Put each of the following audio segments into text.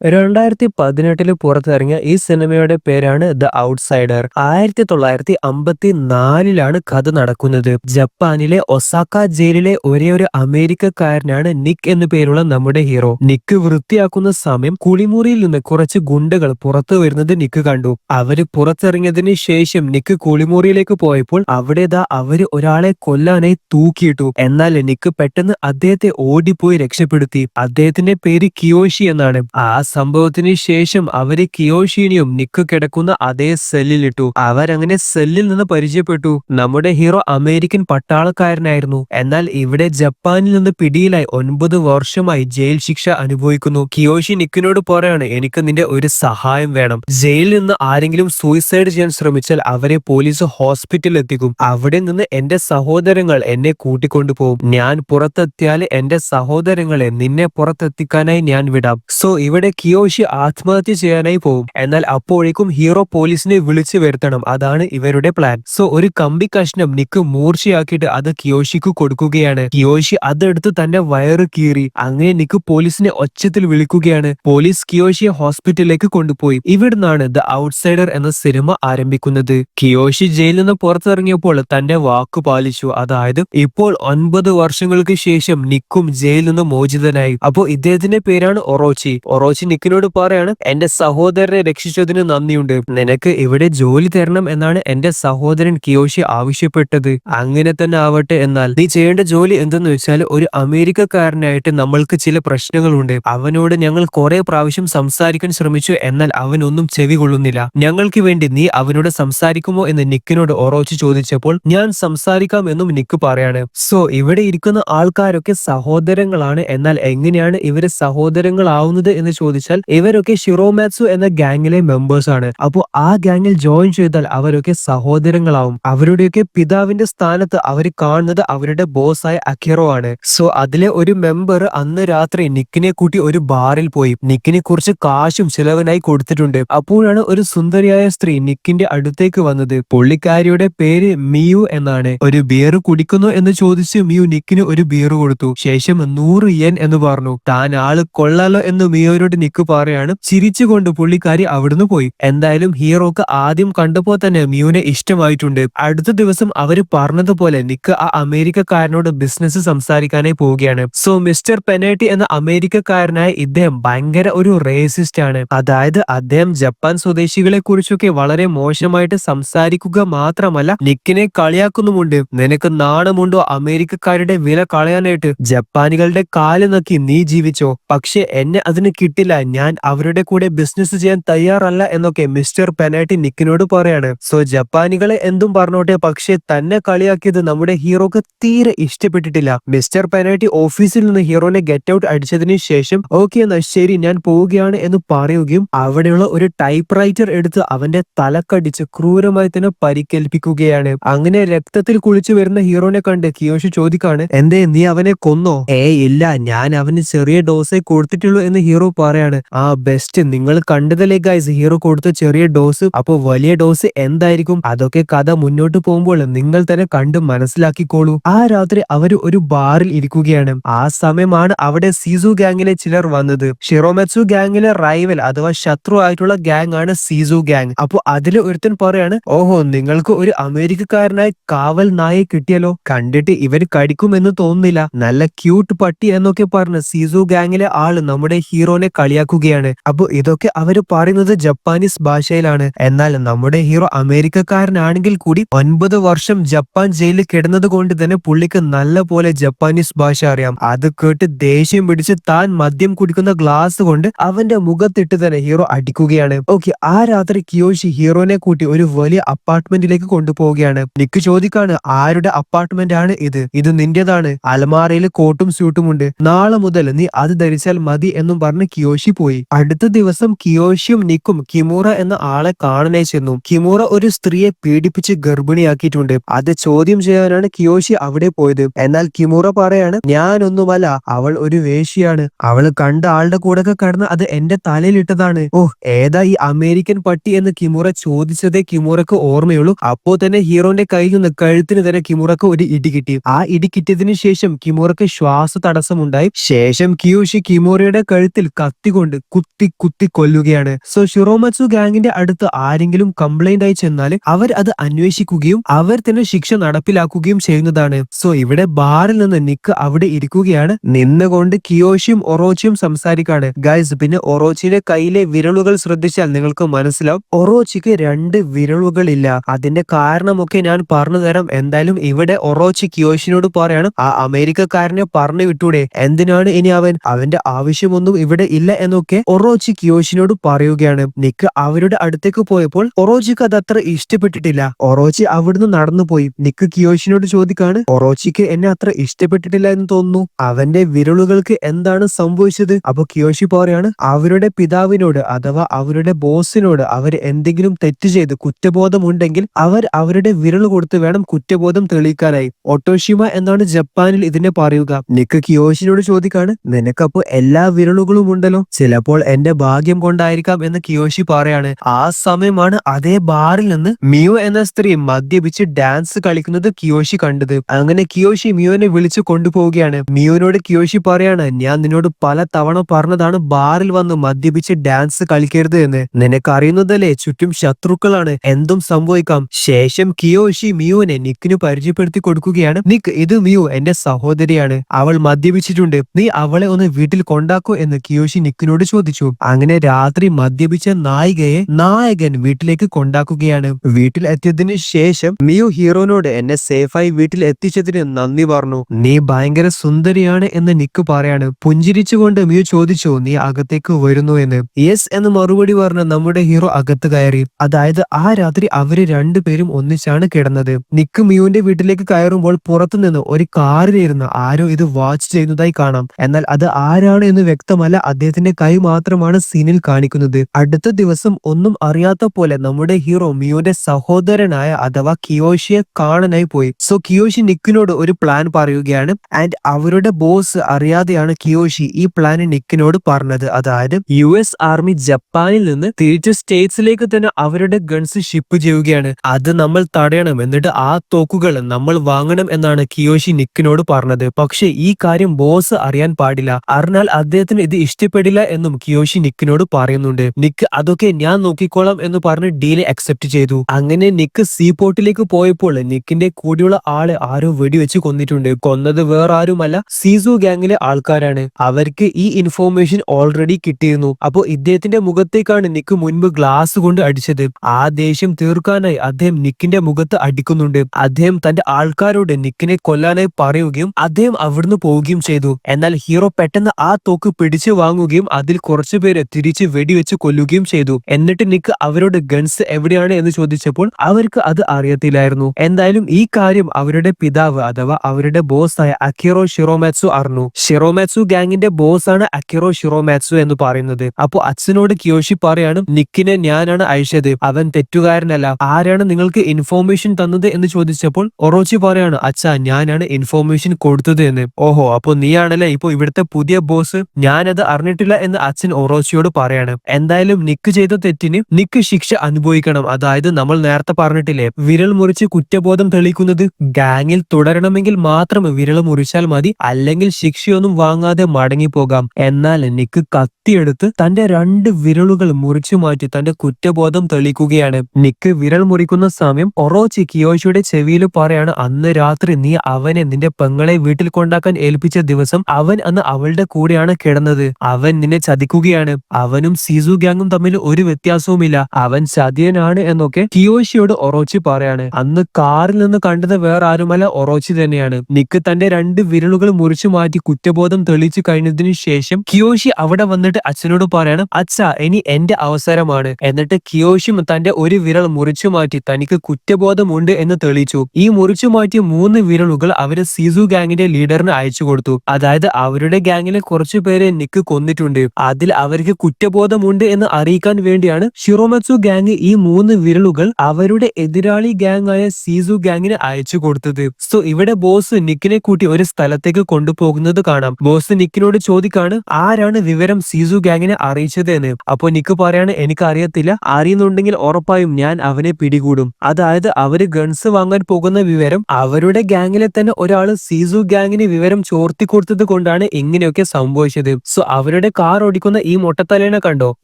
രണ്ടായിരത്തി പതിനെട്ടിൽ പുറത്തിറങ്ങിയ ഈ സിനിമയുടെ പേരാണ് ദ ഔട്ട്സൈഡർ. ആയിരത്തി തൊള്ളായിരത്തി അമ്പത്തി നാലിലാണ് കഥ നടക്കുന്നത്. ജപ്പാനിലെ ഒസാക്ക ജയിലിലെ ഒരേ ഒരു അമേരിക്കക്കാരനാണ് നിക്ക് എന്നു പേരുള്ള നമ്മുടെ ഹീറോ. നിക്ക് വൃത്തിയാക്കുന്ന സമയം കുളിമുറിയിൽ നിന്ന് കുറച്ച് ഗുണ്ടകൾ പുറത്തു വരുന്നത് നിക്ക് കണ്ടു. അവർ പുറത്തിറങ്ങിയതിന് ശേഷം നിക്ക് കുളിമുറിയിലേക്ക് പോയപ്പോൾ അവിടെ അവർ ഒരാളെ കൊല്ലാനായി തൂക്കിയിട്ടു. എന്നാൽ നിക്ക് പെട്ടെന്ന് അദ്ദേഹത്തെ ഓടിപ്പോയി രക്ഷപ്പെടുത്തി. അദ്ദേഹത്തിന്റെ പേര് കിയോഷി എന്നാണ്. ആ സംഭവത്തിന് ശേഷം അവർ കിയോഷീനിയും നിക്ക് കിടക്കുന്ന അതേ സെല്ലിലിട്ടു അവരങ്ങനെ സെല്ലിൽ നിന്ന് പരിചയപ്പെട്ടു. നമ്മുടെ ഹീറോ അമേരിക്കൻ പട്ടാളക്കാരനായിരുന്നു. എന്നാൽ ഇവിടെ ജപ്പാനിൽ നിന്ന് പിടിയിലായി ഒൻപത് വർഷമായി ജയിൽ ശിക്ഷ അനുഭവിക്കുന്നു. കിയോഷി നിക്കിനോട് പറയാണ് എനിക്ക് നിന്റെ ഒരു സഹായം വേണം. ജയിലിൽ നിന്ന് ആരെങ്കിലും സൂയിസൈഡ് ചെയ്യാൻ ശ്രമിച്ചാൽ അവരെ പോലീസ് ഹോസ്പിറ്റലിൽ എത്തിക്കും. അവിടെ നിന്ന് എന്റെ സഹോദരങ്ങൾ എന്നെ കൂട്ടിക്കൊണ്ടുപോകും ഞാൻ പുറത്തെത്തിയാൽ എന്റെ സഹോദരങ്ങളെ നിന്നെ പുറത്തെത്തിക്കാനായി ഞാൻ വിടാം. സോ ഇവിടെ കിയോഷി ആത്മഹത്യ ചെയ്യാനായി പോകും. എന്നാൽ അപ്പോഴേക്കും ഹീറോ പോലീസിനെ വിളിച്ചു വരുത്തണം. അതാണ് ഇവരുടെ പ്ലാൻ സോ ഒരു കമ്പി കഷ്ണം നിക്ക് മൂർച്ചയാക്കിയിട്ട് അത് കിയോഷിക്ക് കൊടുക്കുകയാണ്. കിയോഷി അതെടുത്ത് തന്റെ വയറ് കീറി അങ്ങനെ നിക്ക് പോലീസിനെ ഒച്ചത്തിൽ വിളിക്കുകയാണ്. പോലീസ് കിയോഷിയെ ഹോസ്പിറ്റലിലേക്ക് കൊണ്ടുപോയി. ഇവിടുന്നാണ് ദ ഔട്ട്സൈഡർ എന്ന സിനിമ ആരംഭിക്കുന്നത്. കിയോഷി ജയിലിൽ നിന്ന് പുറത്തിറങ്ങിയപ്പോൾ തന്റെ വാക്ക് പാലിച്ചു. അതായത് ഇപ്പോൾ ഒൻപത് വർഷങ്ങൾക്ക് ശേഷം നിക്കും ജയിലിൽ നിന്ന് മോചിതനായി. അപ്പോ ഇദ്ദേഹത്തിന്റെ പേരാണ് ഒറോച്ചി. ഒറോച്ചി നിക്കിനോട് പറയാണ് എന്റെ സഹോദരനെ രക്ഷിച്ചതിന് നന്ദിയുണ്ട്. നിനക്ക് ഇവിടെ ജോലി തരണം എന്നാണ് എന്റെ സഹോദരൻ കിയോഷി ആവശ്യപ്പെട്ടത്. അങ്ങനെ തന്നെ ആവട്ടെ എന്നാൽ. നീ ചെയ്യേണ്ട ജോലി എന്തെന്ന് വെച്ചാൽ ഒരു അമേരിക്കക്കാരനായിട്ട് നമ്മൾക്ക് ചില പ്രശ്നങ്ങളുണ്ട്. അവനോട് ഞങ്ങൾ കുറെ പ്രാവശ്യം സംസാരിക്കാൻ ശ്രമിച്ചു എന്നാൽ അവനൊന്നും ചെവി കൊള്ളുന്നില്ല. ഞങ്ങൾക്ക് വേണ്ടി നീ അവനോട് സംസാരിക്കുമോ എന്ന് നിക്കിനോട് ഓറോച്ച് ചോദിച്ചപ്പോൾ ഞാൻ സംസാരിക്കാം എന്നും നിക്ക് പറയാണ്. സോ ഇവിടെ ഇരിക്കുന്ന ആൾക്കാരൊക്കെ സഹോദരങ്ങളാണ്. എന്നാൽ എങ്ങനെയാണ് ഇവർ സഹോദരങ്ങളാവുന്നത് എന്ന് ചോദിച്ചാൽ ഇവരൊക്കെ ഷിറോമാത്സു എന്ന ഗാങ്ങിലെ മെമ്പേഴ്സ് ആണ് അപ്പോൾ ആ ഗാങ്ങിൽ ജോയിൻ ചെയ്താൽ അവരൊക്കെ സഹോദരങ്ങളാവും. അവരുടെയൊക്കെ പിതാവിന്റെ സ്ഥാനത്ത് അവർ കാണുന്നത് അവരുടെ ബോസ് ആയ അഖിറോ ആണ്. സോ അതിലെ ഒരു മെമ്പർ അന്ന് രാത്രി നിക്കിനെ കൂട്ടി ഒരു ബാറിൽ പോയി. നിക്കിനെ കുറിച്ച് കാശും ചിലവനായി കൊടുത്തിട്ടുണ്ട്. അപ്പോഴാണ് ഒരു സുന്ദരിയായ സ്ത്രീ നിക്കിന്റെ അടുത്തേക്ക് വന്നത്. പുള്ളിക്കാരിയുടെ പേര് മിയു എന്നാണ്. ഒരു ബിയർ കുടിക്കുന്നു എന്ന് ചോദിച്ച് മിയു നിക്കിന് ഒരു ബിയർ കൊടുത്തു. ശേഷം നൂറ് യെൻ എന്ന് പറഞ്ഞു. താൻ ആൾ കൊള്ളാലോ എന്ന് മിയോയോട് നിക്ക് പറയാണ് ചിരിച്ചുകൊണ്ട് പുള്ളിക്കാരി അവിടുന്ന് പോയി. എന്തായാലും ഹീറോക്ക് ആദ്യം കണ്ടപ്പോ തന്നെ മ്യൂനെ ഇഷ്ടമായിട്ടുണ്ട്. അടുത്ത ദിവസം അവർ പറഞ്ഞതുപോലെ നിക്ക് ആ അമേരിക്കക്കാരനോട് ബിസിനസ് സംസാരിക്കാനായി പോവുകയാണ്. സോ മിസ്റ്റർ പെനേട്ടി എന്ന അമേരിക്കക്കാരനായ ഇദ്ദേഹം ഭയങ്കര ഒരു റേസിസ്റ്റ് ആണ്. അതായത് അദ്ദേഹം ജപ്പാൻ സ്വദേശികളെ കുറിച്ചൊക്കെ വളരെ മോശമായിട്ട് സംസാരിക്കുക മാത്രമല്ല നിക്കിനെ കളിയാക്കുന്നുമുണ്ട്. നിനക്ക് നാണമുണ്ടോ അമേരിക്കക്കാരുടെ വില കളയാനായിട്ട്? ജപ്പാനികളുടെ കാൽ നക്കി നീ ജീവിച്ചോ? പക്ഷെ എന്നെ അതിന് കിട്ടില്ല. ഞാൻ അവരുടെ കൂടെ ബിസിനസ് ചെയ്യാൻ തയ്യാറല്ല എന്നൊക്കെ മിസ്റ്റർ പെനാട്ടി നിക്കിനോട് പറയാണ്. സോ ജപ്പാനികളെ എന്തും പറഞ്ഞോട്ടെ പക്ഷെ തന്നെ കളിയാക്കിയത് നമ്മുടെ ഹീറോക്ക് തീരെ ഇഷ്ടപ്പെട്ടിട്ടില്ല. മിസ്റ്റർ പെനാട്ടി ഓഫീസിൽ നിന്ന് ഹീറോനെ ഗെറ്റ് ഔട്ട് അടിച്ചതിന് ശേഷം ഓക്കെ എന്നാ ശരി ഞാൻ പോവുകയാണ് എന്ന് പറയുകയും അവിടെയുള്ള ഒരു ടൈപ്പ് റൈറ്റർ എടുത്ത് അവന്റെ തലക്കടിച്ച് ക്രൂരമായി തന്നെ പരിക്കേൽപ്പിക്കുകയാണ്. അങ്ങനെ രക്തത്തിൽ കുളിച്ചു വരുന്ന ഹീറോനെ കണ്ട് കിയോഷി ചോദിക്കാണ് എന്തേ നീ അവനെ കൊന്നോ? ഏ ഇല്ല ഞാൻ അവന് ചെറിയ ഡോസേ കൊടുത്തിട്ടുള്ളൂ എന്ന് ഹീറോ പറയാണ്. ആ ബെസ്റ്റ് നിങ്ങൾ കണ്ടതല്ലേ ഗൈസ് ഹീറോ കൊടുത്ത ചെറിയ ഡോസ് അപ്പൊ വലിയ ഡോസ് എന്തായിരിക്കും? അതൊക്കെ കഥ മുന്നോട്ട് പോകുമ്പോൾ നിങ്ങൾ തന്നെ കണ്ട് മനസ്സിലാക്കിക്കോളൂ. ആ രാത്രി അവർ ഒരു ബാറിൽ ഇരിക്കുകയാണ്. ആ സമയമാണ് അവിടെ സീസു ഗാങ്ങിലെ ചിലർ വന്നത്. ഷിറോമെസു ഗാങ്ങിലെ റൈവൽ അഥവാ ശത്രു ആയിട്ടുള്ള ഗാങ് ആണ് സീസു ഗാങ് അപ്പൊ അതിൽ ഒരുത്തൻ പറയാണ് ഓഹോ നിങ്ങൾക്ക് ഒരു അമേരിക്കക്കാരനായ കാവൽ നായെ കിട്ടിയല്ലോ. കണ്ടിട്ട് ഇവർ കടിക്കുമെന്ന് തോന്നുന്നില്ല. നല്ല ക്യൂട്ട് പട്ടി എന്നൊക്കെ പറഞ്ഞ് സീസു ഗാങ്ങിലെ ആൾ നമ്മുടെ ഹീറോനെ കളിയാക്കുകയാണ്. അപ്പൊ ഇതൊക്കെ അവർ പറയുന്നത് ജപ്പാനീസ് ഭാഷയിലാണ്. എന്നാൽ നമ്മുടെ ഹീറോ അമേരിക്കക്കാരനാണെങ്കിൽ കൂടി ഒൻപത് വർഷം ജപ്പാൻ ജയിലിൽ കിടന്നത് കൊണ്ട് തന്നെ പുള്ളിക്ക് നല്ല പോലെ ജപ്പാനീസ് ഭാഷ അറിയാം. അത് കേട്ട് ദേഷ്യം പിടിച്ച് താൻ മദ്യം കുടിക്കുന്ന ഗ്ലാസ് കൊണ്ട് അവന്റെ മുഖത്തിട്ട് തന്നെ ഹീറോ അടിക്കുകയാണ്. ഓക്കെ ആ രാത്രി കിയോഷി ഹീറോനെ കൂട്ടി ഒരു വലിയ അപ്പാർട്ട്മെന്റിലേക്ക് കൊണ്ടുപോവുകയാണ്. നിക്ക് ചോദിക്കാണ് ആരുടെ അപ്പാർട്ട്മെന്റ് ആണ് ഇത്? ഇത് നിന്റേതാണ്. അലമാറയിൽ കോട്ടും സ്യൂട്ടും ഉണ്ട്. നാളെ മുതൽ നീ അത് ധരിച്ചാൽ മതി എന്നും പറഞ്ഞ് കിയോഷി പോയി. അടുത്ത ദിവസം കിയോഷിയും നിക്കും കിമൂറ എന്ന ആളെ കാണാനായി ചെന്നു. കിമൂറ ഒരു സ്ത്രീയെ പീഡിപ്പിച്ച് ഗർഭിണിയാക്കിയിട്ടുണ്ട്. അത് ചോദ്യം ചെയ്യാനാണ് കിയോഷി അവിടെ പോയത്. എന്നാൽ കിമൂറ പറയാണ് ഞാനൊന്നുമല്ല അവൾ ഒരു വേശിയാണ് അവൾ കണ്ട ആളുടെ കൂടെ ഒക്കെ കടന്ന് അത് എന്റെ തലയിലിട്ടതാണ്. ഓ ഏതാ ഈ അമേരിക്കൻ പട്ടി എന്ന് കിമുറ ചോദിച്ചതേ കിമുറക്ക് ഓർമ്മയുള്ളൂ. അപ്പോ തന്നെ ഹീറോന്റെ കയ്യിൽ നിന്ന് കഴുത്തിന് തന്നെ കിമുറക്ക് ഒരു ഇടി കിട്ടി. ആ ഇടി കിട്ടിയതിനു ശേഷം കിമുറക്ക് ശ്വാസ തടസ്സമുണ്ടായി ശേഷം കിയോഷി കിമോറയുടെ കഴുത്തിൽ കത്തി കൊണ്ട് കുത്തി കുത്തി കൊല്ലുകയാണ്. സോ ഷിറോമത്സു ഗാങ്ങിന്റെ അടുത്ത് ആരെങ്കിലും കംപ്ലൈന്റ് ആയി ചെന്നാൽ അവർ അത് അന്വേഷിക്കുകയും അവർ തന്നെ ശിക്ഷ നടപ്പിലാക്കുകയും ചെയ്യുന്നതാണ്. സോ ഇവിടെ ബാറിൽ നിന്ന് നിക്ക് അവിടെ ഇരിക്കുകയാണ്. നിന്നുകൊണ്ട് കിയോഷിയും ഒറോച്ചിയും സംസാരിക്കാണ് ഗൈസ് പിന്നെ ഒറോച്ചിയുടെ കയ്യിലെ വിരലുകൾ ശ്രദ്ധിച്ചാൽ നിങ്ങൾക്ക് മനസ്സിലാവും. ഒറോച്ചിക്ക് രണ്ട് വിരലുകളില്ല. അതിന്റെ കാരണമൊക്കെ ഞാൻ പറഞ്ഞു തരാം. എന്തായാലും ഇവിടെ ഒറോച്ചി കിയോഷിനോട് പറയാണ് ആ അമേരിക്കക്കാരനെ പറഞ്ഞു വിട്ടൂടെ. എന്തിനാണ് ഇനി അവൻ? അവന്റെ ആവശ്യമൊന്നും ഇവിടെ ഇല്ല എന്നൊക്കെ ഒറോജി കിയോഷിനോട് പറയുകയാണ്. നിക്ക് അവരുടെ അടുത്തേക്ക് പോയപ്പോൾ ഒറോജിക്ക് അത് അത്ര ഇഷ്ടപ്പെട്ടിട്ടില്ല. ഒറോച്ചി അവിടുന്ന് നടന്നു പോയി നിക്ക് കിയോഷിനോട് ചോദിക്കാണ് ഒറോച്ചിക്ക് എന്നെ അത്ര ഇഷ്ടപ്പെട്ടിട്ടില്ല എന്ന് തോന്നുന്നു? അവന്റെ വിരലുകൾക്ക് എന്താണ് സംഭവിച്ചത്? അപ്പൊ കിയോഷി പറയാണ് അവരുടെ പിതാവിനോട് അഥവാ അവരുടെ ബോസിനോട് അവർ എന്തെങ്കിലും തെറ്റ് ചെയ്ത് കുറ്റബോധമുണ്ടെങ്കിൽ അവർ അവരുടെ വിരൽ കൊടുത്ത് വേണം കുറ്റബോധം തെളിയിക്കാനായി. ഒട്ടോഷിമ എന്നാണ് ജപ്പാനിൽ ഇതിനെ പറയുക. നിക്ക് കിയോഷിനോട് ചോദിക്കാണ് നിനക്കപ്പോ എല്ലാ വിരലുകളും ഉണ്ടല്ലോ? ചിലപ്പോൾ എന്റെ ഭാഗ്യം കൊണ്ടായിരിക്കാം എന്ന് കിയോഷി പറയാണ്. ആ സമയമാണ് അതേ ബാറിൽ നിന്ന് മിയു എന്ന സ്ത്രീ മദ്യപിച്ച് ഡാൻസ് കളിക്കുന്നത് കിയോഷി കണ്ടത്. അങ്ങനെ കിയോഷി മിയോനെ വിളിച്ചു കൊണ്ടുപോവുകയാണ്. മിയോനോട് കിയോഷി പറയാണ് ഞാൻ നിന്നോട് പല തവണ പറഞ്ഞതാണ് ബാറിൽ വന്ന് മദ്യപിച്ച് ഡാൻസ് കളിക്കരുത് എന്ന്. നിനക്കറിയുന്നതല്ലേ ചുറ്റും ശത്രുക്കളാണ്. എന്തും സംഭവിക്കാം. ശേഷം കിയോഷി മിയോനെ നിക്കിന് പരിചയപ്പെടുത്തി കൊടുക്കുകയാണ്. നിക്ക് ഇത് മിയോ എന്റെ സഹോദരിയാണ്. അവൾ മദ്യപിച്ചിട്ടുണ്ട്. നീ അവളെ ഒന്ന് വീട്ടിൽ കൊണ്ടാക്കൂ എന്ന് കിയോഷി നിക്കിനോട് ചോദിച്ചു. അങ്ങനെ രാത്രി മദ്യപിച്ച നായികയെ നായകൻ വീട്ടിലേക്ക് കൊണ്ടാക്കുകയാണ്. വീട്ടിൽ എത്തിയതിനു ശേഷം മിയു ഹീറോനോട് എന്നെ സേഫായി വീട്ടിൽ എത്തിച്ചതിന് നന്ദി പറഞ്ഞു. നീ ഭയങ്കര സുന്ദരിയാണ് എന്ന് നിക്ക് പറയാണ്. പുഞ്ചിരിച്ചുകൊണ്ട് മിയു ചോദിച്ചു നീ അകത്തേക്ക് വരുന്നു എന്ന്. യെസ് എന്ന് മറുപടി പറഞ്ഞ നമ്മുടെ ഹീറോ അകത്ത് കയറി. അതായത് ആ രാത്രി അവർ രണ്ടുപേരും ഒന്നിച്ചാണ് കിടന്നത്. നിക്ക് മിയുവിന്റെ വീട്ടിലേക്ക് കയറുമ്പോൾ പുറത്തുനിന്ന് ഒരു കാറിലിരുന്ന് ആരോ ഇത് വാച്ച് ചെയ്യുന്നതായി കാണാം. എന്നാൽ അത് ആരാണ് എന്ന് വ്യക്തമല്ല. അദ്ദേഹത്തിന്റെ കൈ മാത്രമാണ് സീനിൽ കാണിക്കുന്നത്. അടുത്ത ദിവസം ഒന്നും അറിയാത്ത പോലെ നമ്മുടെ ഹീറോ മിയോന്റെ സഹോദരനായ അഥവാ കിയോഷിയെ കാണാനായി പോയി. സോ കിയോഷി നിക്കിനോട് ഒരു പ്ലാൻ പറയുകയാണ്. ആൻഡ് അവരുടെ ബോസ് അറിയാതെയാണ് കിയോഷി ഈ പ്ലാൻ നിക്കിനോട് പറഞ്ഞത്. അതായത് യു എസ് ആർമി ജപ്പാനിൽ നിന്ന് തിരിച്ച് സ്റ്റേറ്റ്സിലേക്ക് തന്നെ അവരുടെ ഗൺസ് ഷിപ്പ് ചെയ്യുകയാണ്. അത് നമ്മൾ തടയണം എന്നിട്ട് ആ തോക്കുകൾ നമ്മൾ വാങ്ങണം എന്നാണ് കിയോഷി നിക്കിനോട് പറഞ്ഞത്. പക്ഷേ ഈ കാര്യം ബോസ് അറിയാൻ പാടില്ല. അറിഞ്ഞാൽ അദ്ദേഹത്തിന് ഇത് ഇഷ്ടപ്പെടില്ല എന്നും കിയോഷി നിക്കിനോട് പറയുന്നുണ്ട്. നിക്ക് അതൊക്കെ ഞാൻ നോക്കിക്കോളാം എന്ന് പറഞ്ഞ് ഡീൽ അക്സെപ്റ്റ് ചെയ്തു. അങ്ങനെ നിക്ക് സീ പോർട്ടിലേക്ക് പോയപ്പോൾ നിക്കിന്റെ കൂടെയുള്ള ആൾ ആരോ വെടിവെച്ച് കൊന്നിട്ടുണ്ട്. കൊന്നത് വേറെ ആരുമല്ല സീസു ഗാങ്ങിലെ ആൾക്കാരാണ്. അവർക്ക് ഈ ഇൻഫോർമേഷൻ ഓൾറെഡി കിട്ടിയിരുന്നു. അപ്പോ ഇദ്ദേഹത്തിന്റെ മുഖത്തേക്കാണ് നിക്ക് മുൻപ് ഗ്ലാസ് കൊണ്ട് അടിച്ചത്. ആ ദേഷ്യം തീർക്കാനായി അദ്ദേഹം നിക്കിന്റെ മുഖത്ത് അടിക്കുന്നുണ്ട്. അദ്ദേഹം തന്റെ ആൾക്കാരോട് നിക്കിനെ കൊല്ലാനായി പറയുകയും അദ്ദേഹം അവിടുന്ന് പോവുകയും ചെയ്തു. എന്നാൽ ഹീറോ പെട്ടെന്ന് ആ തോക്ക് പിടിച്ചു വാങ്ങുകയും അതിൽ കുറച്ചു കുറച്ചുപേരെ തിരിച്ച് വെടിവെച്ച് കൊല്ലുകയും ചെയ്തു. എന്നിട്ട് നിക്ക് അവരുടെ ഗൺസ് എവിടെയാണ് എന്ന് ചോദിച്ചപ്പോൾ അവർക്ക് അത് അറിയത്തില്ലായിരുന്നു. എന്തായാലും ഈ കാര്യം അവരുടെ പിതാവ് അഥവാ അവരുടെ ബോസ് ബോസായ അക്കിറോ ഷിറോമാറ്റ്സു അറിഞ്ഞു. ഷിറോമാറ്റ്സു ഗാങ്ങിന്റെ ആണ് അക്കിറോ ഷിറോമാറ്റ്സു എന്ന് പറയുന്നത്. അപ്പോ അച്ഛനോട് കിയോഷി പറയാണ് നിക്കിനെ ഞാനാണ് അയച്ചത്. അവൻ തെറ്റുകാരനല്ല. ആരാണ് നിങ്ങൾക്ക് ഇൻഫോർമേഷൻ തന്നത്? എന്ന് ചോദിച്ചപ്പോൾ ഒറോച്ചി പറയാണ് അച്ഛാ ഞാനാണ് ഇൻഫോർമേഷൻ കൊടുത്തത് എന്ന്. ഓഹോ അപ്പൊ നീയാണല്ലേ? ഇപ്പൊ ഇവിടുത്തെ പുതിയ ബോസ് ഞാനത് അറിഞ്ഞിട്ടില്ല. എന്ന് അച്ഛൻ ഒറോച്ചിയോട് പറയാണ്. എന്തായാലും നിക്ക് ചെയ്ത തെറ്റിന് നിക്ക് ശിക്ഷ അനുഭവിക്കണം. അതായത് നമ്മൾ നേരത്തെ പറഞ്ഞിട്ടില്ലേ വിരൽ മുറിച്ച് കുറ്റബോധം തെളിയിക്കുന്നത് ഗാങ്ങിൽ തുടരണമെങ്കിൽ മാത്രം വിരൽ മുറിച്ചാൽ മതി. അല്ലെങ്കിൽ ശിക്ഷയൊന്നും വാങ്ങാതെ മടങ്ങിപ്പോകാം. എന്നാൽ നിക്ക് കത്തിയെടുത്ത് തന്റെ രണ്ട് വിരലുകൾ മുറിച്ചു മാറ്റി തന്റെ കുറ്റബോധം തെളിയിക്കുകയാണ്. നിക്ക് വിരൽ മുറിക്കുന്ന സമയം ഒറോച്ചി കിയോഷിയുടെ ചെവിയിൽ പറയാണ് അന്ന് രാത്രി നീ അവനെ നിന്റെ പെങ്ങളെ വീട്ടിൽ കൊണ്ടാക്കാൻ ഏൽപ്പിച്ച ദിവസം അവൻ അന്ന് അവളുടെ കൂടെയാണ് കിടന്നത്. അവൻ നിന്നെ ചതിക്കുകയാണ്? അവനും സീസു ഗ്യാങ്ങും തമ്മിൽ ഒരു വ്യത്യാസവുമില്ല. അവൻ ചതിയനാണ് എന്നൊക്കെ കിയോഷിയോട് ഒറോച്ചി പറയാണ്. അന്ന് കാറിൽ നിന്ന് കണ്ടത് വേറെ ആരുമല്ല ഒറോച്ചി തന്നെയാണ്. നിക്ക് തന്റെ രണ്ട് വിരലുകൾ മുറിച്ചു മാറ്റി കുറ്റബോധം തെളിയിച്ചു കഴിഞ്ഞതിനു ശേഷം കിയോഷി അവിടെ വന്നിട്ട് അച്ഛനോട് പറയാണ് അച്ഛ ഇനി എന്റെ അവസരമാണ്. എന്നിട്ട് കിയോഷിയും തന്റെ ഒരു വിരൽ മുറിച്ചു മാറ്റി തനിക്ക് കുറ്റബോധമുണ്ട് എന്ന് തെളിയിച്ചു. ഈ മുറിച്ചു മാറ്റിയ മൂന്ന് വിരലുകൾ അവർ സീസു ഗാങ്ങിന്റെ ലീഡറിന് അയച്ചു കൊടുത്തു. അതായത് അവരുടെ ഗാങ്ങിലെ കുറച്ചു പേരെ നിക്ക് കൊന്നിട്ടുണ്ട്. അതിൽ അവർക്ക് കുറ്റബോധമുണ്ട് എന്ന് അറിയിക്കാൻ വേണ്ടിയാണ് ഷിറോമത്സു ഗാങ് ഈ മൂന്ന് വിരലുകൾ അവരുടെ എതിരാളി ഗാങ് ആയ സീസു ഗാങ്ങിന് അയച്ചു കൊടുത്തത്. സോ ഇവിടെ ബോസ് നിക്കിനെ കൂട്ടി ഒരു സ്ഥലത്തേക്ക് കൊണ്ടുപോകുന്നത് കാണാം. ബോസ് നിക്കിനോട് ചോദിക്കാണ് ആരാണ് വിവരം സീസു ഗാങ്ങിനെ അറിയിച്ചത് എന്ന്? അപ്പോ നിക്ക് പറയാണ് എനിക്ക് അറിയത്തില്ല അറിയുന്നുണ്ടെങ്കിൽ ഉറപ്പായും ഞാൻ അവനെ പിടികൂടും. അതായത് അവർ ഗൺസ് വാങ്ങാൻ പോകുന്ന വിവരം അവരുടെ ഗാങ്ങിലെ തന്നെ ഒരാൾ സീസു ഗാങ്ങിന് വിവരം ചോർത്തി കൊടുത്തത് കൊണ്ടാണ് ഇങ്ങനെയൊക്കെ സംഭവിച്ചത്. സോ അവരുടെ കാർ ഓടിക്കുന്ന ഈ മൊട്ടത്തലേനെ കണ്ടോ?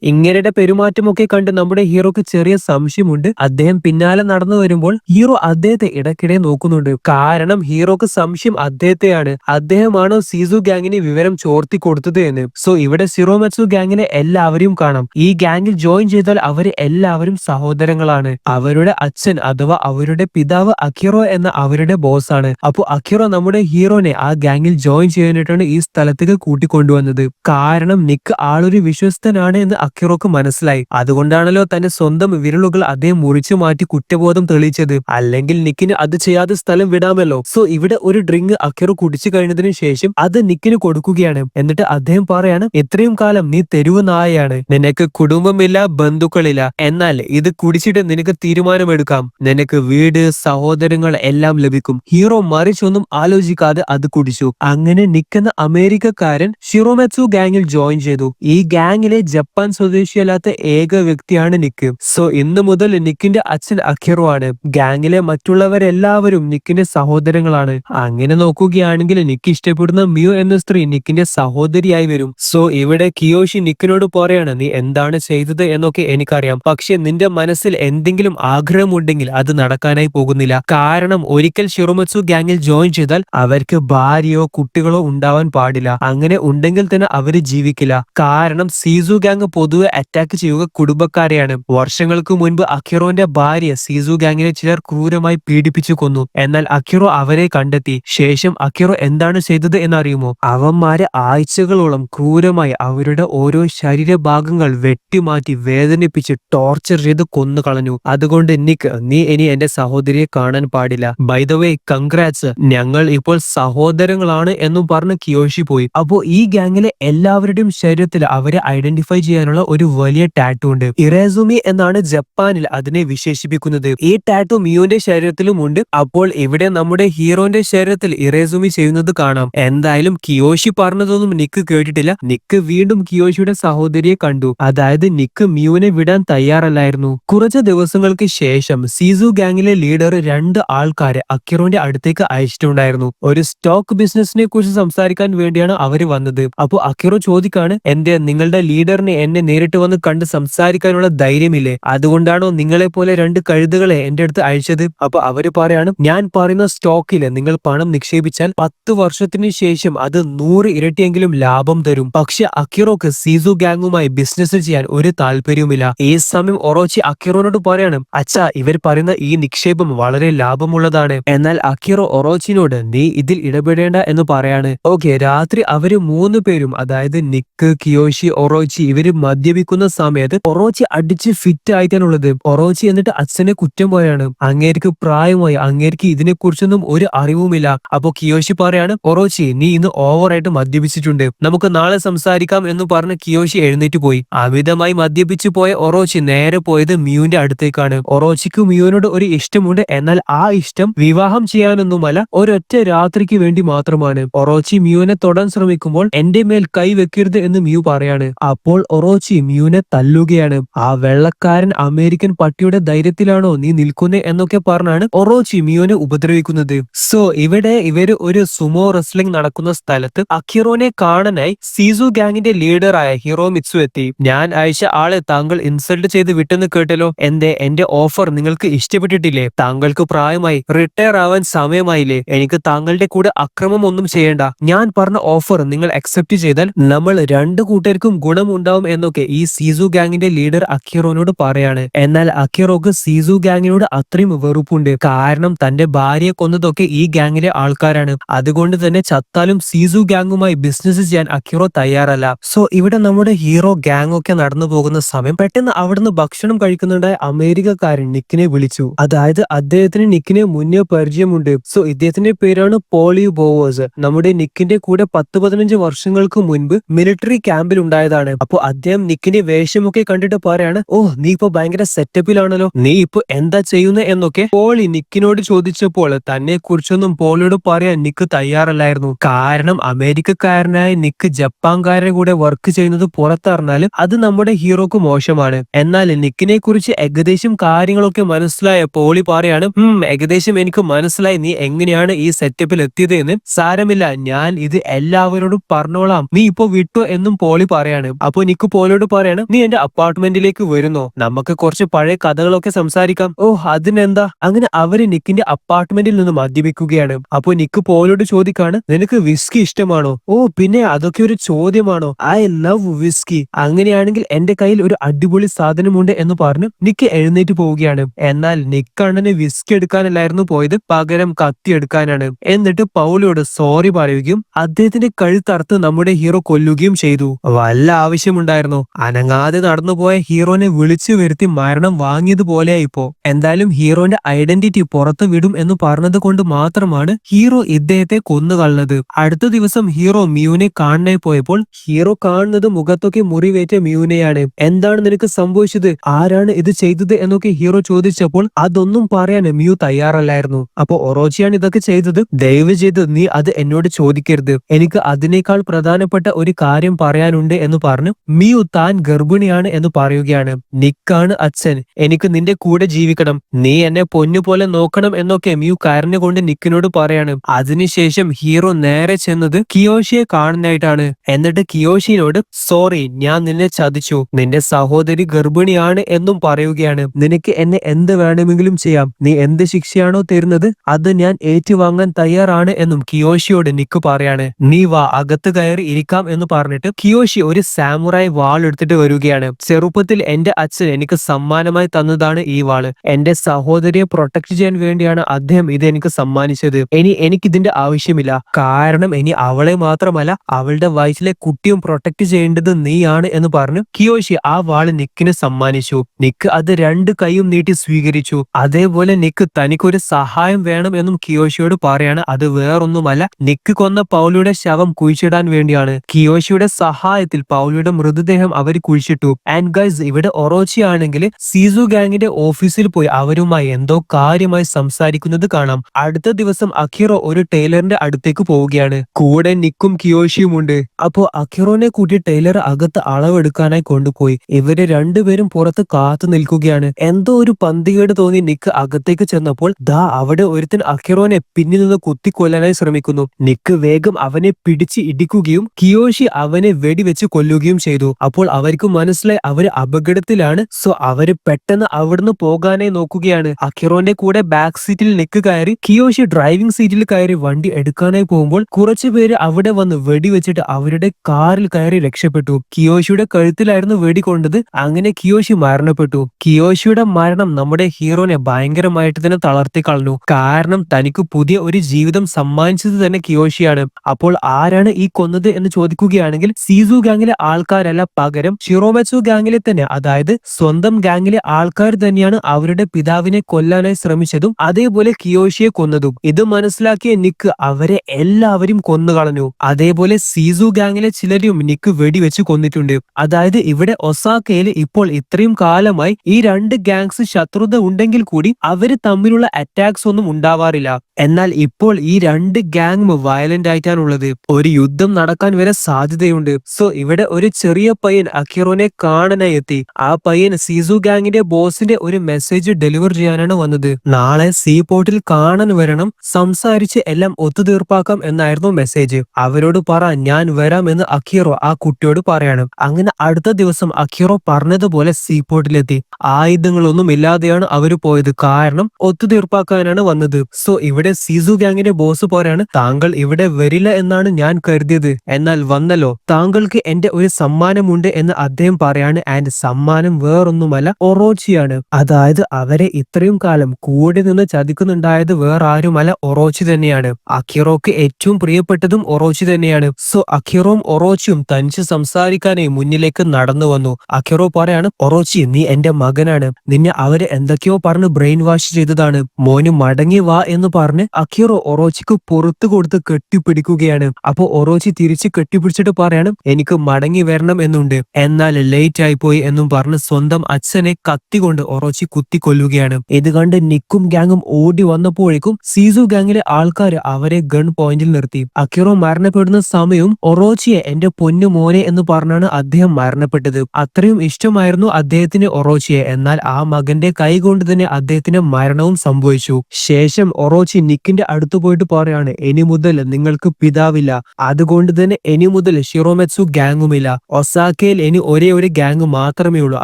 ഇങ്ങനെയുടെ പെരുമാറ്റമൊക്കെ കണ്ട് നമ്മുടെ ഹീറോക്ക് ചെറിയ സംശയമുണ്ട്. അദ്ദേഹം പിന്നാലെ നടന്നു വരുമ്പോൾ ഹീറോ അദ്ദേഹത്തെ ഇടയ്ക്കിടെ നോക്കുന്നുണ്ട്. കാരണം ഹീറോക്ക് സംശയം അദ്ദേഹത്തെയാണ്. അദ്ദേഹമാണോ സീസു ഗാങ്ങിന് വിവരം ചോർത്തി കൊടുത്തത് എന്ന്. സോ ഇവിടെ സിറോമത്സു ഗാങ്ങിനെ എല്ലാവരെയും കാണാം. ഈ ഗാങ്ങിൽ ജോയിൻ ചെയ്താൽ അവർ എല്ലാവരും സഹോദരങ്ങളാണ്. അവരുടെ അച്ഛൻ അഥവാ അവരുടെ പിതാവ് അഖിറോ എന്ന അവരുടെ ബോസ് ആണ് അപ്പൊ അഖിറോ നമ്മുടെ ഹീറോനെ ആ ഗാങ്ങിൽ ജോയിൻ ചെയ്യാനായിട്ടാണ് ഈ സ്ഥലത്തേക്ക് കൂട്ടിക്കൊണ്ടുവന്നത്. കാരണം നിക്ക് ആളൊരു വിശ്വസ്തനാണ് എന്ന് അക്കിറോക്ക് മനസ്സിലായി. അതുകൊണ്ടാണല്ലോ തന്റെ സ്വന്തം വിരലുകൾ അദ്ദേഹം മുറിച്ചു മാറ്റി കുറ്റബോധം തെളിയിച്ചത്. അല്ലെങ്കിൽ നിക്കിന് അത് ചെയ്യാതെ സ്ഥലം വിടാമല്ലോ. സോ ഇവിടെ ഒരു ഡ്രിങ്ക് അക്കിറോ കുടിച്ചു കഴിഞ്ഞതിന് ശേഷം അത് നിക്കിന് കൊടുക്കുകയാണ്. എന്നിട്ട് അദ്ദേഹം പറയാണ് ഇത്രയും കാലം നീ തെരുവ് നായയാണ്. നിനക്ക് കുടുംബമില്ല ബന്ധുക്കളില്ല. എന്നാൽ ഇത് കുടിച്ചിട്ട് നിനക്ക് തീരുമാനമെടുക്കാം. നിനക്ക് വീട് സഹോദരങ്ങൾ എല്ലാം ലഭിക്കും. ഹീറോ മറിച്ചൊന്നും ആലോചിക്കാതെ അത് കുടിച്ചു. അങ്ങനെ നിക്കുന്ന അമേരിക്കക്കാരൻ ഷിറോമെത്സു ഗാങ്ങിൽ ജോയിൻ ചെയ്തു. ഈ ഗാങ്ങിലെ ജപ്പാൻ സ്വദേശിയല്ലാത്ത ഏക വ്യക്തിയാണ് നിക്ക്. സോ ഇന്നു മുതൽ നിക്കിന്റെ അച്ഛൻ അഖിറോ ആണ് ഗാങ്ങിലെ മറ്റുള്ളവരെല്ലാവരും നിക്കിന്റെ സഹോദരങ്ങളാണ്. അങ്ങനെ നോക്കുകയാണെങ്കിൽ നിക്ക് ഇഷ്ടപ്പെടുന്ന മ്യൂ എന്ന സ്ത്രീ നിക്കിന്റെ സഹോദരിയായി വരും. സോ ഇവിടെ കിയോഷി നിക്കിനോട് പറയാണ് നീ എന്താണ് ചെയ്തത് എന്നൊക്കെ എനിക്കറിയാം. പക്ഷെ നിന്റെ മനസ്സിൽ എന്തെങ്കിലും ആഗ്രഹമുണ്ടെങ്കിൽ അത് നടക്കാനായി പോകുന്നില്ല. കാരണം ഒരിക്കൽ ഷിറുമത്സു ഗാങ്ങിൽ ജോയിൻ ചെയ്താൽ അവർക്ക് ഭാര്യയോ കുട്ടികളോ ഉണ്ടാവാൻ പാടില്ല. അങ്ങനെ ഉണ്ടെങ്കിൽ തന്നെ അവർ ജീവിക്കില്ല. കാരണം സീസു ഗാങ് പൊതുവെ അറ്റാക്ക് ചെയ്യുക കുടുംബക്കാരെയാണ്. വർഷങ്ങൾക്ക് മുൻപ് അഖിറോന്റെ ഭാര്യ സീസു ഗാങ്ങിനെ ചിലർ ക്രൂരമായി പീഡിപ്പിച്ചു കൊന്നു. എന്നാൽ അഖിറോ അവരെ കണ്ടെത്തി. ശേഷം അഖിറോ എന്താണ് ചെയ്തത് എന്നറിയുമോ? അവന്മാരെ ആഴ്ചകളോളം ക്രൂരമായി അവരുടെ ഓരോ ശരീരഭാഗങ്ങൾ വെട്ടിമാറ്റി വേദനിപ്പിച്ച് ടോർച്ചർ ചെയ്ത് കൊന്നു കളഞ്ഞു. അതുകൊണ്ട് നിക്ക് നീ ഇനി എന്റെ സഹോദരിയെ കാണാൻ പാടില്ല. ബൈ ദ വേ കൺഗ്രാറ്റ്സ് ഞങ്ങൾ ഇപ്പോൾ സഹോദരങ്ങളാണ് എന്നും പറഞ്ഞ് കിയോഷി പോയി. അപ്പോ ഈ ഗാങ്ങിലെ എല്ലാവരുടെയും ശരീരത്തിൽ അവരെ ഐഡന്റിഫൈ ചെയ്യാനുള്ള ഒരു വലിയ ടാറ്റു ഉണ്ട്. ഇറേസുമി എന്നാണ് ജപ്പാനിൽ അതിനെ വിശേഷിപ്പിക്കുന്നത്. ഈ ടാറ്റു മിയോന്റെ ശരീരത്തിലും ഉണ്ട്. അപ്പോൾ ഇവിടെ നമ്മുടെ ഹീറോന്റെ ശരീരത്തിൽ ഇറേസുമി ചെയ്യുന്നത് കാണാം. എന്തായാലും കിയോഷി പറഞ്ഞതൊന്നും നിക്ക് കേട്ടിട്ടില്ല. നിക്ക് വീണ്ടും കിയോഷിയുടെ സഹോദരിയെ കണ്ടു. അതായത് നിക്ക് മിയുവിനെ വിടാൻ തയ്യാറല്ലായിരുന്നു. കുറച്ച് ദിവസങ്ങൾക്ക് ശേഷം സീസു ഗാങ്ങിലെ ലീഡർ രണ്ട് ആൾക്കാരെ അക്കിറോന്റെ അടുത്തേക്ക് അയച്ചിട്ടുണ്ടായിരുന്നു. ഒരു സ്റ്റോക്ക് ബിസിനസിനെ കുറിച്ച് സംസാരിക്കാൻ വേണ്ടിയാണ് അവർ വന്നത്. അപ്പോ അക്കിറോ ചോദിക്കാണ് എന്റെ നിങ്ങളുടെ ലീഡറിന് എന്നെ നേരിട്ട് വന്ന് കണ്ട് സംസാരിക്കാനുള്ള ധൈര്യമില്ലേ? അതുകൊണ്ടാണോ നിങ്ങളെ പോലെ രണ്ട് കഴുതുകളെ എന്റെ അടുത്ത് അയച്ചത്? അപ്പൊ അവർ പറയാണ് ഞാൻ പറയുന്ന സ്റ്റോക്കിൽ നിങ്ങൾ പണം നിക്ഷേപിച്ചാൽ പത്ത് വർഷത്തിന് ശേഷം അത് നൂറ് ഇരട്ടിയെങ്കിലും ലാഭം തരും. പക്ഷെ അക്കിറോക്ക് സീസു ഗാങ്ങുമായി ബിസിനസ് ചെയ്യാൻ ഒരു താല്പര്യവുമില്ല. ഈ സമയം ഒറോച്ചി അക്കിറോനോട് പറയാണ് അച്ഛാ ഇവർ പറയുന്ന ഈ നിക്ഷേപം വളരെ ലാഭമുള്ളതാണ്. എന്നാൽ അക്കിറോ ഒറോച്ചിനോട് നീ ഇതിൽ ഇടപെടേണ്ട എന്ന് പറയാണ്. ഓക്കെ രാത്രി അവർ മൂന്ന് പേരും അതായത് കിയോഷി ഒറോച്ചി ഇവർ മദ്യപിക്കുന്ന സമയത്ത് ഒറോച്ചി അടിച്ച് ഫിറ്റ് ആയിട്ടാണുള്ളത്. ഒറോച്ചി എന്നിട്ട് അച്ഛനെ കുറ്റം പോയാണ് അങ്ങേർക്ക് പ്രായമായി അങ്ങേർക്ക് ഇതിനെ കുറിച്ചൊന്നും ഒരു അറിവുമില്ല. അപ്പോ കിയോഷി പറയാണ് ഒറോച്ചി നീ ഇന്ന് ഓവറായിട്ട് മദ്യപിച്ചിട്ടുണ്ട്. നമുക്ക് നാളെ സംസാരിക്കാം എന്ന് പറഞ്ഞ് കിയോഷി എഴുന്നേറ്റ് പോയി. അമിതമായി മദ്യപിച്ചു പോയ ഒറോച്ചി നേരെ പോയത് മിയുവിന്റെ അടുത്തേക്കാണ്. ഒറോച്ചിക്ക് മിയുവിനോട് ഒരു ഇഷ്ടമുണ്ട്. എന്നാൽ ആ ഇഷ്ടം വിവാഹം ചെയ്യാനൊന്നുമല്ല ഒരൊറ്റ രാത്രിക്ക് വേണ്ടി മാത്രമാണ്. ഒറോച്ചി മിയുവിനെ തൊടാൻ ശ്രമിക്കുമ്പോൾ എന്റെ മേൽ കൈ വെക്കരുത് എന്ന് മിയു പറയാണ്. അപ്പോൾ ഒറോച്ചി മിയുവിനെ തല്ലുകയാണ്. ആ വെള്ളക്കാരൻ അമേരിക്കൻ പട്ടിയുടെ ധൈര്യത്തിലാണോ നീ നിൽക്കുന്നേ? എന്നൊക്കെ പറഞ്ഞാണ് ഒറോച്ചി മിയുവിനെ ഉപദ്രവിക്കുന്നത്. സോ ഇവിടെ ഇവർ ഒരു സുമോ റെസ്ലിംഗ് നടക്കുന്ന സ്ഥലത്ത് അഖിറോനെ കാണാനായി സീസു ഗാങ്ങിന്റെ ലീഡറായ ഹീറോ മിത്സു എത്തി. ഞാൻ അയച്ച ആളെ താങ്കൾ ഇൻസൾട്ട് ചെയ്ത് വിട്ടെന്ന് കേട്ടല്ലോ. എന്റെ എന്റെ ഓഫർ നിങ്ങൾക്ക് ഇഷ്ടപ്പെട്ടിട്ടില്ലേ? താങ്കൾക്ക് പ്രായമായി റിട്ടയർ ആവാൻ സമയമായില്ലേ? എനിക്ക് താങ്കളുടെ കൂടെ അക്രമം ഒന്നും ചെയ്യേണ്ട. ഞാൻ പറഞ്ഞ ഓഫർ നിങ്ങൾ അക്സെപ്റ്റ് ചെയ്താൽ നമ്മൾ രണ്ടു കൂട്ടർക്കും ഗുണമുണ്ടാവും എന്നൊക്കെ ഈ സീസു ഗാങ്ങിന്റെ ലീഡർ അക്കിറോനോട് പറയാണ്. എന്നാൽ അക്കിറോക്ക് സീസു ഗാങ്ങിനോട് അത്രയും വെറുപ്പുണ്ട്. കാരണം തന്റെ ഭാര്യയെ കൊന്നതൊക്കെ ഈ ഗാങ്ങിലെ ആൾക്കാരാണ്. അതുകൊണ്ട് തന്നെ ചത്താലും സീസു ഗാങ്ങുമായി ബിസിനസ് ചെയ്യാൻ അക്കിറോ തയ്യാറല്ല. സോ ഇവിടെ നമ്മുടെ ഹീറോ ഗാങ് ഒക്കെ നടന്നു പോകുന്ന സമയം പെട്ടെന്ന് അവിടുന്ന് ഭക്ഷണം കഴിക്കുന്നുണ്ടായ അമേരിക്കക്കാരൻ നിക്കിനെ വിളിച്ചു. അതായത് അദ്ദേഹത്തിന് നിക്കിനെ മുന്നേ പരിചയമുണ്ട്. സോ ഇദ്ദേഹത്തിന്റെ പേരാണ് പോളിയു ബോവേഴ്സ്. നമ്മുടെ നിക്കിന്റെ കൂടെ പത്ത് പതിനഞ്ച് വർഷങ്ങൾക്ക് മുൻപ് മിലിറ്ററി ക്യാമ്പിൽ ഉണ്ടായതാണ്. അപ്പൊ അദ്ദേഹം നിക്കിന്റെ വേഷമൊക്കെ കണ്ടിട്ട് പറയാണ് ഓ നീ ഇപ്പൊ ഭയങ്കര സെറ്റപ്പിലാണല്ലോ നീ ഇപ്പൊ എന്താ ചെയ്യുന്നത് എന്നൊക്കെ പോളി നിക്കിനോട് ചോദിച്ചപ്പോൾ തന്നെ കുറിച്ചൊന്നും പോളിയോട് പറയാൻ നിക്ക് തയ്യാറല്ലായിരുന്നു. കാരണം അമേരിക്കക്കാരനായ നിക്ക് ജപ്പാൻകാരുടെ കൂടെ വർക്ക് ചെയ്യുന്നത് പുറത്തറിഞ്ഞാലും അത് നമ്മുടെ ഹീറോക്ക് മോശമാണ്. എന്നാൽ നിക്കിനെ കുറിച്ച് ഏകദേശം കാര്യങ്ങളൊക്കെ മനസ്സിലായ പോളി പറയാണ് ഏകദേശം എനിക്ക് മനസ്സിലായി നീ എങ്ങനെയാണ് ഈ സെറ്റപ്പിൽ എത്തിയത് എന്ന് സാരമില്ല ഞാൻ ഇത് എല്ലാവരോടും പറഞ്ഞോളാം. നീ ഇപ്പൊ വിട്ടു എന്നും പോളി പറയാണ്. അപ്പൊ നിക്ക് പോളിയോട് പറയാണ് നീ എന്റെ അപ്പാർട്ട്മെന്റിലേക്ക് വരുന്നോ? നമുക്ക് കുറച്ച് പഴയ കഥകളൊക്കെ സംസാരിക്കാം. ഓ അതിനെന്താ? അങ്ങനെ അവർ നിക്കിന്റെ അപ്പാർട്ട്മെന്റിൽ നിന്ന് മദ്യപിക്കുകയാണ്. അപ്പൊ നിക്ക് പോളിയോട് ചോദിക്കാണ് നിനക്ക് വിസ്കി ഇഷ്ടമാണോ? ഓ പിന്നെ അതൊക്കെ ഒരു ചോദ്യമാണോ? I love whisky. അങ്ങനെയാണെങ്കിൽ എന്റെ കയ്യിൽ ഒരു അടിപൊളി സാധനമുണ്ട് എന്ന് പറഞ്ഞു നിക്ക് എഴുന്നേറ്റ് പോവുകയാണ്. എന്നാൽ നിക്കണ്ണന് വിസ്കി എടുക്കാനല്ലായിരുന്നു പോയത് പകരം കത്തി എടുക്കാനാണ്. എന്നിട്ട് പൗലോട് സോറി പറയുകയും അദ്ദേഹത്തിന്റെ കഴുത്തറുത്ത് നമ്മുടെ ഹീറോ കൊല്ലുകയും ചെയ്തു. വല്ല ആവശ്യമുണ്ടായിരുന്നു? അനങ്ങാതെ നടന്നുപോയ ഹീറോനെ വിളിച്ചു വരുത്തി മരണം വാങ്ങിയതുപോലെ ഇപ്പോ. എന്തായാലും ഹീറോന്റെ ഐഡന്റിറ്റി പുറത്തു വിടും എന്ന് പറഞ്ഞത് കൊണ്ട് മാത്രമാണ് ഹീറോ ഇദ്ദേഹത്തെ കൊന്നുകളഞ്ഞത്. അടുത്ത ദിവസം ഹീറോ മ്യൂനെ കാണാനായി പോയപ്പോൾ ഹീറോ കാണുന്നത് മുഖത്തൊക്കെ മുറിവേറ്റ മ്യൂനെയാണ്. എന്താണ് നിനക്ക് സംഭവിച്ചത്? ആരാണ് ഇത് ചെയ്തത് എന്നൊക്കെ ഹീറോ ചോദിച്ചപ്പോൾ അതൊന്നും പറയാൻ മ്യൂ തയ്യാറല്ലായിരുന്നു. അപ്പൊ ഒറോച്ചിയാണ് ഇതൊക്കെ ചെയ്തത്? ദയവ് ചെയ്ത് നീ അത് എന്നോട് ചോദിക്കരുത്. എനിക്ക് അതിനേക്കാൾ പ്രധാനപ്പെട്ട ഒരു കാര്യം പറയാനുണ്ട് എന്ന് പറഞ്ഞു മിയു താൻ ഗർഭിണിയാണ് എന്ന് പറയുകയാണ്. നിക്കാണ് അച്ഛൻ. എനിക്ക് നിന്റെ കൂടെ ജീവിക്കണം. നീ എന്നെ പൊന്നു പോലെ നോക്കണം എന്നൊക്കെ മിയു കരഞ്ഞുകൊണ്ട് നിക്കിനോട് പറയാണ്. അതിനുശേഷം ഹീറോ നേരെ ചെന്നത് കിയോഷിയെ കാണുന്നതായിട്ടാണ്. എന്നിട്ട് കിയോഷിനോട് സോറി ഞാൻ നിന്നെ ചതിച്ചു. നിന്റെ സഹോദരി ഗർഭിണിയാണ് എന്നും പറയുകയാണ്. നിനക്ക് എന്നെ എന്ത് വേണമെങ്കിലും ചെയ്യാം. നീ എന്ത് ശിക്ഷയാണോ തരുന്നത് അത് ഞാൻ ഏറ്റുവാങ്ങാൻ തയ്യാറാണ് എന്നും കിയോഷിയോട് നിക്ക് പറയാണ്. നീ വാ അകത്ത് കയറി ഇരിക്കാം എന്ന് പറഞ്ഞിട്ട് കിയോഷി ഒരു സാമുറായി വാൾ എടുത്തിട്ട് വരികയാണ്. ചെറുപ്പത്തിൽ എന്റെ അച്ഛൻ എനിക്ക് സമ്മാനമായി തന്നതാണ് ഈ വാൾ എന്റെ സഹോദരിയെ പ്രൊട്ടക്ട് ചെയ്യാൻ വേണ്ടിയാണ് അദ്ദേഹം ഇത് എനിക്ക് സമ്മാനിച്ചത്. ഇനി എനിക്ക് ഇതിന്റെ ആവശ്യമില്ല. കാരണം ഇനി അവളെ മാത്രമല്ല അവളുടെ വയസ്സിലെ കുട്ടിയും പ്രൊട്ടക്ട് ചെയ്യേണ്ടത് നീയാണ് എന്ന് പറഞ്ഞു കിയോഷി ആ വാൾ നിക്കിന് സമ്മാനിച്ചു. നിക്ക് അത് രണ്ട് കൈയും നീട്ടി സ്വീകരിച്ചു. അതേപോലെ നിക്ക് തനിക്കൊരു സഹായം വേണം എന്നും കിയോഷിയോട് പറയാണ്. അത് വേറൊന്നുമല്ല നിക്ക് കൊന്ന പൗലിയുടെ ശവം കുഴിച്ചിടാൻ വേണ്ടിയാണ്. കിയോഷിയുടെ സഹായത്തിൽ പൗലിയുടെ മൃതദേഹം അവർ കുഴിച്ചിട്ടു. ആൻഡ് ഗൈസ് ഇവിടെ ഒറോച്ചി ആണെങ്കിൽ സീസു ഗാങ്ങിന്റെ ഓഫീസിൽ പോയി അവരുമായി എന്തോ കാര്യമായി സംസാരിക്കുന്നത് കാണാം. അടുത്ത ദിവസം അഖിറോ ഒരു ടൈലറിന്റെ അടുത്തേക്ക് പോവുകയാണ്. കൂടെ നിക്കും കിയോഷിയും ഉണ്ട്. അപ്പോ അഖിറോനെ കൂട്ടി ടൈലർ അകത്ത് അളവെടുക്കാനായി കൊണ്ടുപോയി. ഇവർ രണ്ടുപേരും പുറത്ത് കാത്തു നിൽക്കുകയാണ്. എന്തോ ഒരു പന്തികേട് തോന്നി നിക്ക് അകത്തേക്ക് ചെന്നപ്പോൾ ദാ അവിടെ ഒരുത്തൻ അഖിറോനെ പിന്നിൽ നിന്ന് കുത്തിക്കൊല്ലാനായി ശ്രമിക്കുന്നു. നിക്ക് വേഗം അവനെ പിടിച്ച് ഇടിക്കുകയും കിയോഷി അവനെ വെടിവെച്ച് കൊല്ലുകയും ചെയ്തു. അപ്പോൾ അവർക്ക് മനസ്സിലായി അവർ അപകടത്തിലാണ്. സോ അവർ പെട്ടെന്ന് അവിടുന്ന് പോകാനായി നോക്കുകയാണ്. അഖിറോന്റെ കൂടെ ബാക്ക് സീറ്റിൽ നിക്ക് കയറി കിയോഷി ഡ്രൈവിംഗ് സീറ്റിൽ കയറി വണ്ടി എടുക്കാനായി പോകുമ്പോൾ കുറച്ചു പേര് അവിടെ വന്ന് വെടിവെച്ചിട്ട് അവരുടെ കാറിൽ കയറി രക്ഷപ്പെട്ടു. കിയോഷിയുടെ കഴുത്തിലായിരുന്നു വെടികൊണ്ടത് അങ്ങനെ കിയോഷി മരണപ്പെട്ടു. കിയോഷിയുടെ മരണം നമ്മുടെ ഹീറോനെ ഭയങ്കരമായിട്ട് തന്നെ തളർത്തി കളഞ്ഞു. കാരണം തനിക്ക് പുതിയ ഒരു ജീവിതം സമ്മാനിച്ചത് തന്നെ കിയോഷിയാണ്. അപ്പോൾ ആരാണ് ഈ കൊന്നത് എന്ന് ചോദിക്കുകയാണെങ്കിൽ സീസു ഗാങ്ങിലെ ആൾക്കാരല്ല പകരം ഷിറോമെസു ഗാങ്ങിലെ തന്നെ. അതായത് സ്വന്തം ഗാങ്ങിലെ ആൾക്കാർ തന്നെയാണ് അവരുടെ പിതാവിനെ കൊല്ലാനായി ശ്രമിച്ചതും അതേപോലെ കിയോഷിയെ കൊന്നതും. ഇത് മനസ്സിലാക്കിയ നിക്ക് അവരെ എല്ലാവരും കൊന്നു കളഞ്ഞു. അതേപോലെ സീസു ഗാങ്ങിലെ ചിലരും നിക്ക് വെടിവെച്ച് കൊന്നിട്ടുണ്ട്. അതായത് ഇവിടെ ഒസാക്കയിൽ ഇപ്പോൾ ഇത്രയും കാലമായി ഈ രണ്ട് ഗാങ്സ് ശത്രുത ഉണ്ടെങ്കിൽ കൂടി അവർ തമ്മിലുള്ള അറ്റാക്സ് ഒന്നും ഉണ്ടാവാറില്ല. എന്നാൽ ഇപ്പോൾ ഈ രണ്ട് ഗാങ് വയലന്റ് ആയിട്ടാണുള്ളത് ഒരു യുദ്ധം നടക്കാൻ വരെ സാധ്യതയുണ്ട്. സോ ഇവിടെ ഒരു ചെറിയ പയ്യൻ അക്കിറോനെ കാണാനായി എത്തി. ആ പയ്യൻ സീസു ഗാങ്ങിന്റെ ബോസിന്റെ ഒരു മെസ്സേജ് ഡെലിവർ ചെയ്യാനാണ് വന്നത്. നാളെ സീ പോർട്ടിൽ കാണാൻ വരണം സംസാരിച്ച് എല്ലാം ഒത്തുതീർപ്പാക്കാം എന്നായിരുന്നു മെസ്സേജ് അവരോട് പറ ഞാൻ വരാം എന്ന് അഖീറോ ആ കുട്ടിയോട് പറയാണ്. അങ്ങനെ അടുത്ത ദിവസം അഖീറോ പറഞ്ഞതുപോലെ സീ പോർട്ടിലെത്തി ആയുധങ്ങളൊന്നും ഇല്ലാതെയാണ് അവർ പോയത്. കാരണം ഒത്തുതീർപ്പാക്കാനാണ് വന്നത്. സോ ഇവിടെ സീസു ഗാങ്ങിന്റെ ബോസ് പോരാണ്. താങ്കൾ ഇവിടെ വരില്ല എന്നാണ് ഞാൻ കരുതിയത്. എന്നാൽ വന്നല്ലോ. താങ്കൾക്ക് എന്റെ ഒരു സമ്മാനമുണ്ട് എന്ന് അദ്ദേഹം പറയാണ്. ആൻഡ് സമ്മാനം വേറൊന്നുമല്ല ഒറോച്ചിയാണ്. അതായത് അവരെ ഇത്രയും കാലം കൂടെ നിന്ന് ചതിക്കുന്നുണ്ടായത് വേറെ ആരുമല്ല ഒറോച്ചി തന്നെയാണ്. അഖിറോക്ക് ഏറ്റവും പ്രിയപ്പെട്ടതും ഒറോച്ചി തന്നെയാണ്. സോ അഖിറോം ഒറോച്ചിയും തനിച്ച് സംസാരിക്കാനായി മുന്നിലേക്ക് നടന്നു വന്നു. അഖിറോ പറയാണ് ഒറോച്ചി നീ എന്റെ മകനാണ്. നിന്നെ അവർ എന്തൊക്കെയോ പറഞ്ഞ് ബ്രെയിൻ വാഷ് ചെയ്തതാണ്. മോന് മടങ്ങി വാ എന്ന് പറഞ്ഞ് അഖിറോ ഒറോച്ചിക്ക് പുറത്തു കൊടുത്ത് കെട്ടിപ്പിടിക്കുകയാണ്. അപ്പോ ഒറോച്ചി തിരിച്ച് കെട്ടിപ്പിടിച്ചിട്ട് പറയാണ് എനിക്ക് മടങ്ങി വരണം എന്നുണ്ട്. എന്നാൽ ലേറ്റ് ആയി പോയി എന്നും പറഞ്ഞ് സ്വന്തം അച്ഛനെ കത്തികൊണ്ട് ഒറോച്ചി കുത്തിക്കൊല്ലുകയാണ്. ഇത് കണ്ട് നിക്കും ഗാങ്ങും ഓടി വന്നപ്പോഴേക്കും സീസു ഗാങ്ങിലെ ആൾക്കാർ അവരെ ഗൺ പോയിന്റിൽ നിർത്തി. അക്കിറോ മരണപ്പെടുന്ന സമയവും ഒറോച്ചിയെ എന്റെ പൊന്നു മോനെ എന്ന് പറഞ്ഞാണ് അദ്ദേഹം മരണപ്പെട്ടത്. അത്രയും ഇഷ്ടമായിരുന്നു അദ്ദേഹത്തിന് ഒറോച്ചിയെ. എന്നാൽ ആ മകന്റെ കൈ കൊണ്ട് തന്നെ അദ്ദേഹത്തിന് മരണവും സംഭവിച്ചു. ശേഷം ഒറോച്ചി നിക്കിന്റെ അടുത്ത് പോയിട്ട് പറയാണ് ഇനി മുതൽ നിങ്ങൾക്ക് പിതാവില്ല. അതുകൊണ്ട് തന്നെ ഇനി മുതൽ ഷിറോമെറ്റ്സു ഗാങ്ങുമില്ല. ഒസാക്കയിൽ ഇനി ഒരേ ഒരു ഗാങ് മാത്രമേ ഉള്ളൂ.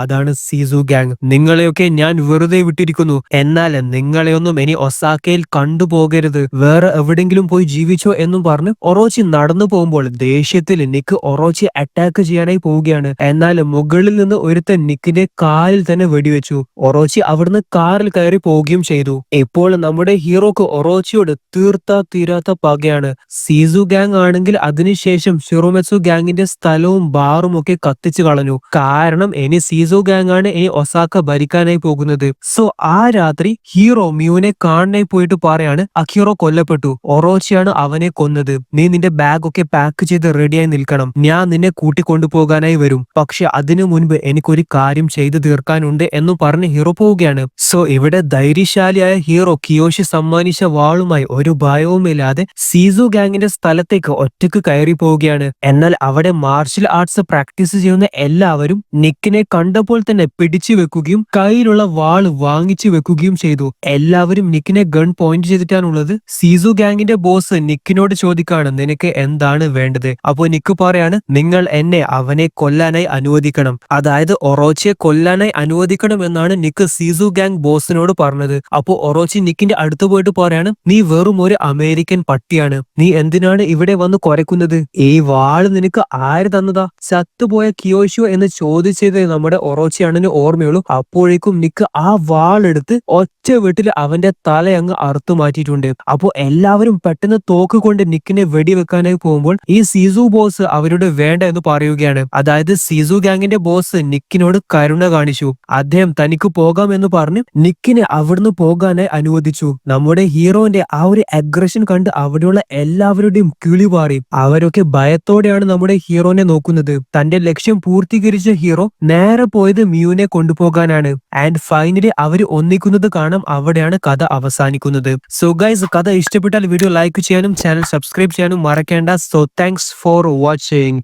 അതാണ് സീസു ഗാങ്. നിങ്ങളെയൊക്കെ ഞാൻ വെറുതെ വിട്ടിരിക്കുന്നു. എന്നാൽ നിങ്ങളെയൊന്നും ഇനി ഒസാക്കയിൽ കണ്ടുപോകരുത്. വേറെ എവിടെങ്കിലും പോയി ജീവിച്ചോ എന്നും പറഞ്ഞ് ഒറോച്ചി നടന്നു പോകുമ്പോൾ ദേഷ്യത്തിൽ നിക്ക് ഒറോച്ചി അറ്റാക്ക് ചെയ്യാനായി പോവുകയാണ്. എന്നാൽ മുകളിൽ നിന്ന് ഒരുത്തൻ നിക്കിന്റെ കാലിൽ തന്നെ വെടിവെച്ചു. ഒറോച്ചി അവിടുന്ന് കാറിൽ കയറി പോവുകയും ചെയ്തു. ഇപ്പോൾ നമ്മുടെ ഹീറോക്ക് ഒറോച്ചിയോട് തീർത്താ തീരാത്ത പകയാണ്. സീസു ഗാങ് ആണെങ്കിൽ അതിനുശേഷം ഷിറോമെത്സു ഗാങ്ങിന്റെ സ്ഥലവും ബാറും ഒക്കെ കത്തിച്ചു കളഞ്ഞു. കാരണം ഇനി സീസോ ഗാങ് ആണ് ഇനി ഒസാക്ക ഭരിക്കാനായി പോകുന്നത്. സോ ആ രാത്രി ഹീറോ മ്യൂനെ കാണാനായി പോയിട്ട് പറയാണ് അഖീറോ കൊല്ലപ്പെട്ടു. ഒറോച്ചിയാണ് അവനെ കൊന്നത്. നീ നിന്റെ ബാഗ് ഒക്കെ പാക്ക് ചെയ്ത് റെഡിയായി നിൽക്കണം. ഞാൻ നിന്നെ കൂട്ടിക്കൊണ്ടുപോകാനായി വരും. പക്ഷെ അതിനു മുൻപ് എനിക്കൊരു കാര്യം ചെയ്തു തീർക്കാനുണ്ട് എന്നു പറഞ്ഞ് ഹീറോ പോവുകയാണ്. സോ ഇവിടെ ധൈര്യശാലിയായ ഹീറോ കിയോഷി സമ്മാനിച്ച വാളുമായി ഒരു ഭയവുമില്ലാതെ സീസു ഗാങ്ങിന്റെ സ്ഥലത്തേക്ക് ഒറ്റയ്ക്ക് കയറി പോവുകയാണ്. എന്നാൽ അവിടെ മാർഷൽ ആർട്സ് പ്രാക്ടീസ് ചെയ്യുന്ന എല്ലാവരും നിക്കിനെ കണ്ടപ്പോൾ തന്നെ പിടിച്ചു വെക്കുകയും കയ്യിലുള്ള വാൾ വാങ്ങിച്ചു വെക്കുകയും ചെയ്തു. എല്ലാവരും നിക്കിനെ ഗൺ പോയിന്റ് ചെയ്തിട്ടാണുള്ളത്. സീസു ഗാങ്ങിന്റെ ബോസ് നിക്കിനോട് ചോദിക്കാണ് നിനക്ക് എന്താണ് വേണ്ടത്? അപ്പോ നിക്ക് പറയാണ് നിങ്ങൾ എന്നെ അവനെ കൊല്ലാനായി അനുവദിക്കണം. അതായത് ഒറോച്ചിയെ കൊല്ലാനായി അനുവദിക്കണം എന്നാണ് നിക്ക് സീസു ഗാങ് ബോസിനോട് പറഞ്ഞത്. അപ്പോ ഒറോച്ചി നിക്കിന്റെ അടുത്ത് പോയിട്ട് പറയാണ് നീ വെറും ഒരു അമേരിക്കൻ പട്ടിയാണ്. നീ എന്തിനാണ് ഇവിടെ വന്ന് കുരക്കുന്നത്? ഈ വാൾ നിനക്ക് ആര് തന്നതാ? ചത്തുപോയ കിയോഷിയോ എന്ന് ചോദിച്ചത് നമ്മുടെ ഒറോച്ചി അണ്ണന് ഓർമ്മയുള്ളൂ. അപ്പോഴേക്കും നിക്ക് ആ വാളെടുത്ത് ഒറ്റ വീട്ടിൽ അവന്റെ തല അങ്ങ് അറുത്തു മാറ്റിയിട്ടുണ്ട്. അപ്പോ എല്ലാവരും പെട്ടെന്ന് തോക്ക് കൊണ്ട് നിക്കിനെ വെടിവെക്കാനായി പോകുമ്പോൾ ഈ സീസു ബോസ് അവരോട് വേണ്ട എന്ന് പറയുകയാണ്. അതായത് സീസു ഗാങ്ങിന്റെ ബോസ് നിക്കിനോട് കരുണ കാണിച്ചു. അദ്ദേഹം തനിക്ക് പോകാം എന്ന് പറഞ്ഞ് നിക്കിനെ അവിടുന്ന് പോകാനായി അനുവദിച്ചു. നമ്മുടെ ഹീറോന്റെ ആ ഒരു അഗ്രഷൻ കണ്ട് അവിടെയുള്ള എല്ലാവരുടെയും കിളി പാറി. അവരൊക്കെ ഭയത്തോടെയാണ് നമ്മുടെ ഹീറോനെ നോക്കുന്നത്. തന്റെ ലക്ഷ്യം പൂർത്തീകരിച്ച ഹീറോ നേരെ പോയത് മ്യൂനെ കൊണ്ടുപോകാനാണ്. ആൻഡ് ഫൈനലി അവർ ഒന്നിക്കുന്നത് കാണാം. അവിടെയാണ് കഥ അവസാനിക്കുന്നത്. സോ ഗൈസ് കഥ ഇഷ്ടപ്പെട്ടാൽ വീഡിയോ ലൈക്ക് ചെയ്യാനും ചാനൽ സബ്സ്ക്രൈബ് ചെയ്യാനും മറക്കേണ്ട. So thanks for watching